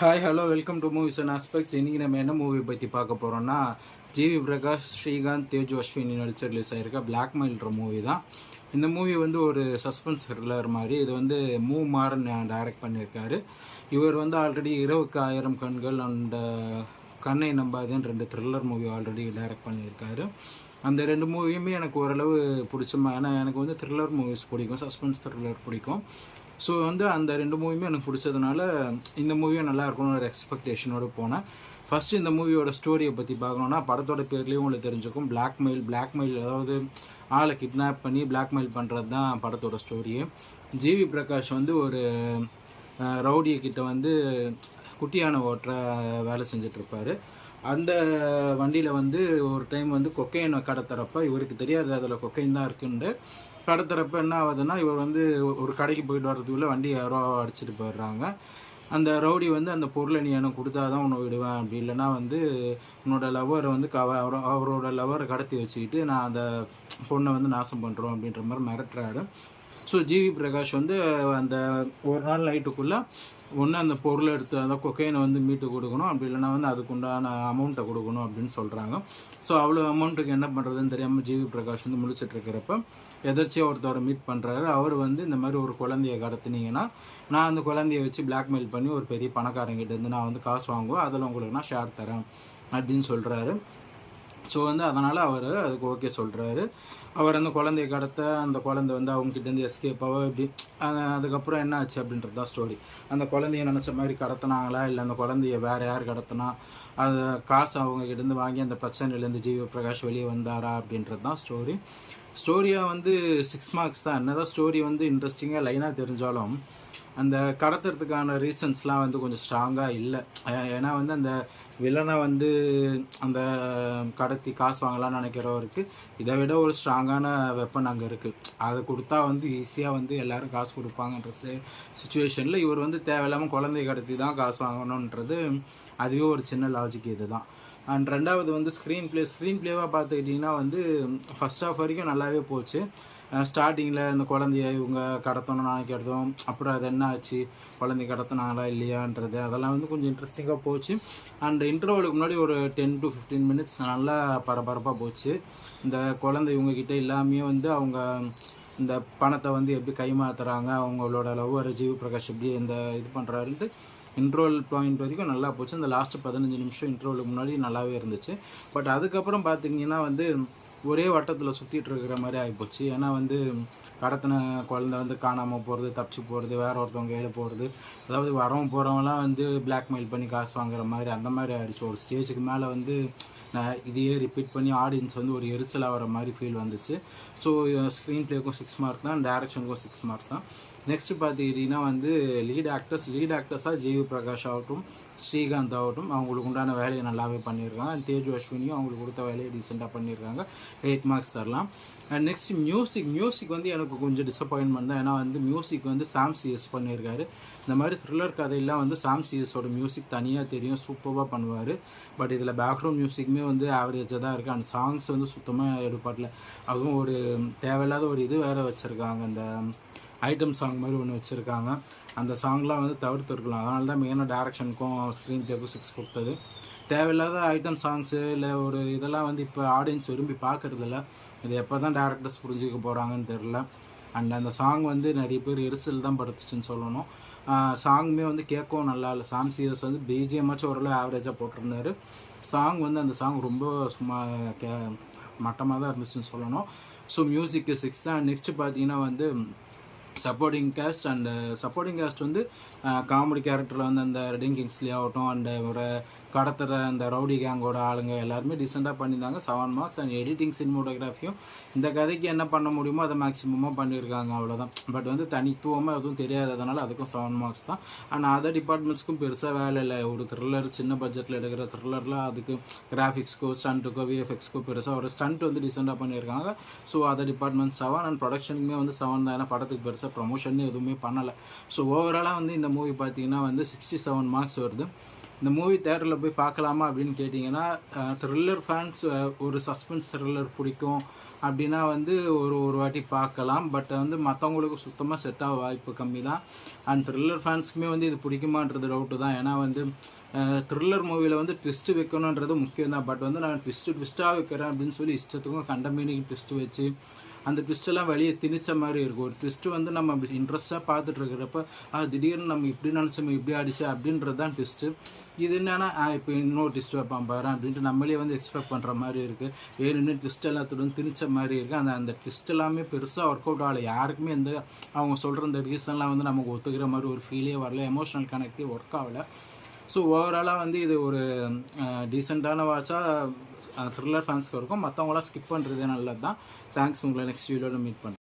Hi hello welcome to movies and aspects இன்றைக்கி நம்ம என்ன மூவி பற்றி பார்க்க போகிறோம்னா ஜிவி பிரகாஷ் ஸ்ரீகாந்த் தேஜ் அஸ்வினி நடிச்சு ரிலீஸ் ஆகிருக்க பிளாக் மெயில்ற மூவி தான். இந்த மூவி வந்து ஒரு சஸ்பென்ஸ் த்ரில்லர் மாதிரி இது வந்து மூ மாறன் டைரக்ட் பண்ணியிருக்காரு. இவர் வந்து ஆல்ரெடி இரவுக்கு ஆயிரம் கண்கள் அண்ட் கண்ணை நம்பாதேன்னு ரெண்டு த்ரில்லர் மூவி ஆல்ரெடி டைரக்ட் பண்ணியிருக்காரு. அந்த ரெண்டு மூவியுமே எனக்கு ஓரளவு பிடிச்சமா ஏன்னா எனக்கு வந்து த்ரில்லர் மூவிஸ் பிடிக்கும் சஸ்பென்ஸ் த்ரில்லர் பிடிக்கும். ஸோ வந்து அந்த ரெண்டு மூவியுமே எனக்கு பிடிச்சதுனால இந்த மூவியும் நல்லா இருக்கணும்னு ஒரு எக்ஸ்பெக்டேஷனோடு போனேன். ஃபஸ்ட்டு இந்த மூவியோட ஸ்டோரியை பற்றி பார்க்கணுன்னா படத்தோட பேர்லேயும் உங்களுக்கு தெரிஞ்சுக்கும். பிளாக்மெயில் பிளாக்மெயில் அதாவது ஆளை கிட்னாப் பண்ணி பிளாக்மெயில் பண்ணுறது தான் படத்தோட ஸ்டோரியே ஜிவி பிரகாஷ் வந்து ஒரு ரவுடியை கிட்ட வந்து குட்டியான ஓட்டுற வேலை செஞ்சிட்ருப்பாரு அந்த வண்டியில் வந்து ஒரு டைம் வந்து கொக்கையனை கடத்துறப்ப இவருக்கு தெரியாது அதில் கொக்கைன் தான் இருக்குன்ட்டு கடத்துறப்ப என்ன ஆகுதுன்னா இவர் வந்து ஒரு கடைக்கு போயிட்டு வர்றதுக்குள்ளே வண்டி யாரோ அடிச்சுட்டு போயிடுறாங்க. அந்த ரவுடி வந்து அந்த பொருளை நீ எனக்கு கொடுத்தா தான் உன்னை விடுவேன் அப்படி இல்லைன்னா வந்து உன்னோட லவ்வரை வந்து கவ அவரோட லவ்வரை கடத்தி வச்சுக்கிட்டு நான் அந்த பொண்ணை வந்து நாசம் பண்ணுறோம் அப்படின்ற மாதிரி மிரட்டுறாரு. ஸோ ஜிவி பிரகாஷ் வந்து அந்த ஒரு நாள் நைட்டுக்குள்ளே ஒன்று அந்த பொருளை எடுத்து அந்த கொக்கைனை வந்து மீட்டு கொடுக்கணும். அப்படி இல்லைன்னா வந்து அதுக்குண்டான அமௌண்ட்டை கொடுக்கணும் அப்படின்னு சொல்கிறாங்க ஸோ அவ்வளோ அமௌண்ட்டுக்கு என்ன பண்ணுறதுன்னு தெரியாமல் ஜிவி பிரகாஷ் வந்து முழிச்சிட்டு இருக்கிறப்ப எதர்ச்சியாக ஒருத்தவரை மீட் பண்ணுறாரு அவர் வந்து இந்த மாதிரி ஒரு குழந்தைய கடத்துனீங்கன்னா நான் அந்த குழந்தைய வச்சு பிளாக்மெயில் பண்ணி ஒரு பெரிய பணக்காரங்கிட்ட இருந்து நான் வந்து காசு வாங்குவேன். அதில் உங்களுக்கு நான் ஷேர் தரேன் அப்படின்னு சொல்கிறாரு ஸோ வந்து அதனால் அவர் அதுக்கு ஓகே சொல்கிறாரு அவர் அந்த குழந்தைய கடத்த அந்த குழந்தை வந்து அவங்ககிட்டேருந்து எஸ்கேப் ஆக இப்படி அதுக்கப்புறம் என்ன ஆச்சு அப்படின்றது தான் ஸ்டோரி அந்த குழந்தைய நினச்ச மாதிரி கடத்தினாங்களா? இல்லை அந்த குழந்தைய வேறு யார் கடத்தினா? அது காசு அவங்க கிட்டேருந்து வாங்கி அந்த பிரச்சனையிலேருந்து ஜீவ பிரகாஷ் வெளியே வந்தாரா அப்படின்றது தான் ஸ்டோரி ஸ்டோரியாக வந்து சிக்ஸ் மார்க்ஸ் தான். என்ன தான் ஸ்டோரி வந்து இன்ட்ரெஸ்டிங்காக லைனாக தெரிஞ்சாலும் அந்த கடத்துறதுக்கான ரீசன்ஸ்லாம் வந்து கொஞ்சம் ஸ்ட்ராங்காக இல்லை. ஏன்னா வந்து அந்த வில்லனை வந்து அந்த கடத்தி காசு வாங்கலாம்னு நினைக்கிறவருக்கு இதை விட ஒரு ஸ்ட்ராங்கான வெப்பன் அங்கே இருக்குது அதை கொடுத்தா வந்து ஈஸியாக வந்து எல்லோரும் காசு கொடுப்பாங்கன்ற சுச்சுவேஷனில் இவர் வந்து தேவையில்லாமல் குழந்தைய கடத்தி தான் காசு வாங்கணுன்றது அதுவே ஒரு சின்ன லாஜிக் இதுதான். அண்ட் ரெண்டாவது வந்து ஸ்க்ரீன் ப்ளே ஸ்க்ரீன் ப்ளேவாக பார்த்துக்கிட்டிங்கன்னா வந்து ஃபஸ்ட் ஆஃப் வரைக்கும் நல்லாவே போச்சு. ஸ்டார்டிங்கில் இந்த குழந்தைய இவங்க கடத்தணும்னு நினைக்கிறதும் அப்புறம் அது என்ன ஆச்சு? குழந்தைய கடத்தினாங்களா இல்லையான்றது அதெல்லாம் வந்து கொஞ்சம் இன்ட்ரெஸ்டிங்காக போச்சு. அண்ட் இன்டர்வலுக்கு முன்னாடி ஒரு டென் டு ஃபிஃப்டீன் மினிட்ஸ் நல்லா பரபரப்பாக போச்சு. இந்த குழந்தை இவங்கக்கிட்ட எல்லாமே வந்து அவங்க இந்த பணத்தை வந்து எப்படி கைமாத்துறாங்க அவங்களோட லவ்வர் ஜீவ் பிரகாஷ் எப்படி இந்த இது பண்ணுறாருன்ட்டு இன்ட்ரோல் பாயிண்ட் வரைக்கும் நல்லா போச்சு. அந்த லாஸ்ட் பதினஞ்சு நிமிஷம் இன்ட்ரோலுக்கு முன்னாடி நல்லாவே இருந்துச்சு. பட் அதுக்கப்புறம் பார்த்தீங்கன்னா வந்து ஒரே வட்டத்தில் சுற்றிட்டு இருக்கிற மாதிரி ஆகிப்போச்சு ஏன்னா வந்து கடத்தின குழந்தை வந்து காணாமல் போகிறது தப்பிச்சு போகிறது வேற ஒருத்தவங்க ஏழு போகிறது அதாவது வரவன் போகிறவங்களாம் வந்து பிளாக்மெயில் பண்ணி காசு வாங்குற மாதிரி அந்த மாதிரி ஆகிடுச்சு ஒரு ஸ்டேஜுக்கு மேலே வந்து நான் இதையே ரிப்பீட் பண்ணி ஆடியன்ஸ் வந்து ஒரு எரிச்சல் ஆகிற மாதிரி ஃபீல் வந்துச்சு. ஸோ ஸ்க்ரீன் ப்ளேக்கும் சிக்ஸ் மார்க் தான் டேரக்ஷனுக்கும் சிக்ஸ் மார்க் தான். நெக்ஸ்ட் பார்த்துக்கிட்டிங்கன்னா வந்து லீட் ஆக்டர்ஸ் லீட் ஆக்டர்ஸாக ஜீவி பிரகாஷ் ஆகட்டும் ஸ்ரீகாந்த் ஆகட்டும் அவங்களுக்கு உண்டான வேலையை நல்லாவே பண்ணியிருக்காங்க. அண்ட் தேஜு அஸ்வினியும் அவங்களுக்கு கொடுத்த வேலையை டீசெண்டாக பண்ணியிருக்காங்க. எயிட் மார்க்ஸ் தரலாம். அண்ட் நெக்ஸ்ட் மியூசிக் மியூசிக் வந்து எனக்கு கொஞ்சம் டிசப்பாயின்மெண்ட் தான். ஏன்னா வந்து மியூசிக் வந்து சாம் சிஎஸ் பண்ணியிருக்காரு. இந்த மாதிரி த்ரில்லர் கதையெல்லாம் வந்து சாம் சிஎஸோட மியூசிக் தனியாக தெரியும் சூப்பராக பண்ணுவார். பட் இதில் பேக்ரவுண்ட் மியூசிக்குமே வந்து ஆவரேஜாக தான் இருக்குது அண்ட் சாங்ஸ் வந்து சுத்தமாக எடுப்பாட்டில் அதுவும் ஒரு தேவையில்லாத ஒரு இது வேறு வச்சுருக்காங்க. அந்த ஐட்டம் சாங் மாதிரி ஒன்று வச்சுருக்காங்க. அந்த சாங்லாம் வந்து தவிர்த்துருக்கலாம். அதனால தான் மெயினாக டேரக்ஷனுக்கும் ஸ்க்ரீன் பிளேக்கும் சிக்ஸ் கொடுத்தது. தேவையில்லாத ஐட்டம் சாங்ஸு இல்லை ஒரு இதெல்லாம் வந்து இப்போ ஆடியன்ஸ் விரும்பி பார்க்கறதில்ல இது எப்போ தான் டேரக்டர்ஸ் புரிஞ்சுக்க போகிறாங்கன்னு தெரில அண்ட் அந்த சாங் வந்து நிறைய பேர் எரிசல் தான் படுத்துச்சுன்னு சொல்லணும். சாங்குமே வந்து கேட்கவும் நல்லா இல்லை. சாம் சீரியஸ் வந்து பிஜிஎம்மாச்சும் ஓரளவு ஆவரேஜாக போட்டிருந்தாரு. சாங் வந்து அந்த சாங் ரொம்ப சும்மா கே மட்டமாக தான் இருந்துச்சுன்னு சொல்லணும். ஸோ மியூசிக்கு சிக்ஸ் தான். நெக்ஸ்ட்டு பார்த்தீங்கன்னா வந்து supporting cast and supporting cast வந்து uh, காமெடி கேரக்டரில் வந்து அந்த ரெடிங் கிங்ஸ்லேயே ஆகட்டும் அண்டு uh, ஒரு கடத்துகிற அந்த ரவுடி கேங்கோட ஆளுங்க எல்லாருமே டீசெண்டாக பண்ணியிருந்தாங்க. செவன் மார்க்ஸ் அண்ட் எடிட்டிங் சினிமோட்டோகிராஃபியும் இந்த கதைக்கு என்ன பண்ண முடியுமோ அதை மேக்ஸிமமாக பண்ணியிருக்காங்க அவ்வளோதான் பட் வந்து தனித்துவமாக எதுவும் தெரியாததுனால அதுக்கும் செவன் மார்க்ஸ் தான். அண்ட் அதர் டிபார்ட்மெண்ட்ஸ்க்கும் பெருசாக வேலை இல்லை. ஒரு த்ரில்லர் சின்ன பட்ஜெட்டில் எடுக்கிற த்ரில்லரில் அதுக்கு கிராஃபிக்ஸ்க்கோ ஸ்டண்ட்டுக்கோ விஎஃப்எக்ஸ்க்கோ பெருசாக ஒரு ஸ்டண்ட் வந்து டீசெண்டாக பண்ணியிருக்காங்க. So other department seven and ப்ரொடக்ஷனுக்குமே வந்து செவன் தான். ஏன்னா படத்துக்கு பெருசாக ப்ரொமோஷன் எதுவுமே பண்ணலை. ஸோ ஓவராலாக வந்து இந்த மூவி பார்த்தீங்கன்னா வந்து சிக்ஸ்டி செவன் மார்க்ஸ் வருது. இந்த மூவி தேட்டரில் போய் பார்க்கலாமா அப்படின்னு கேட்டிங்கன்னா த்ரில்லர் ஃபேன்ஸ் ஒரு சஸ்பென்ஸ் த்ரில்லர் பிடிக்கும் அப்படின்னா வந்து ஒரு ஒரு வாட்டி பார்க்கலாம். பட் வந்து மற்றவங்களுக்கு சுத்தமாக செட் ஆக வாய்ப்பு கம்மி தான் அண்ட் த்ரில்லர் ஃபேன்ஸுக்குமே வந்து இது பிடிக்குமான்றது டவுட்டு தான். ஏன்னா வந்து த்ரில்லர் மூவியில் வந்து ட்விஸ்ட்டு வைக்கணுன்றது முக்கியம் தான் பட் வந்து நான் ட்விஸ்ட்டு ட்விஸ்ட்டாக வைக்கிறேன் அப்படின்னு சொல்லி இஷ்டத்துக்கும் கண்ட மீனிங் ட்விஸ்ட்டு வச்சு அந்த ட்விஸ்ட்டெல்லாம் வெளியே திணிச்ச மாதிரி இருக்கும். ஒரு ட்விஸ்ட்டு வந்து நம்ம இன்ட்ரெஸ்ட்டாக பார்த்துட்டு இருக்கிறப்ப ஆ திடீர்னு நம்ம இப்படி நினச்சோம் இப்படி ஆடிச்சு அப்படின்றது தான் ட்விஸ்ட்டு இது என்னென்னா இப்போ இன்னொரு ட்விஸ்ட் வைப்பான் பாரு அப்படின்ட்டு நம்மளே வந்து எக்ஸ்பெக்ட் பண்ணுற மாதிரி இருக்குது வேணும்னு ட்விஸ்ட் எல்லாத்துடன் திணிச்ச மாதிரி இருக்குது அந்த அந்த ட்விஸ்ட் எல்லாமே பெருசாக ஒர்க் அவுட் ஆகலை. யாருக்குமே எந்த அவங்க சொல்கிற அந்த ரீசன்லாம் வந்து நமக்கு ஒத்துக்கிற மாதிரி ஒரு ஃபீலே வரல. எமோஷனல் கனெக்டே ஒர்க் ஆகலை. ஸோ ஓவராலாக வந்து இது ஒரு டீசெண்டான வாட்சாக த்ரில்லர் ஃபேன்ஸ்க்கு இருக்கும். மற்றவங்களாம் ஸ்கிப் பண்ணுறதே நல்லது தான் தேங்க்ஸ் உங்களை நெக்ஸ்ட் வீடியோவில் மீட் பண்ணுறேன்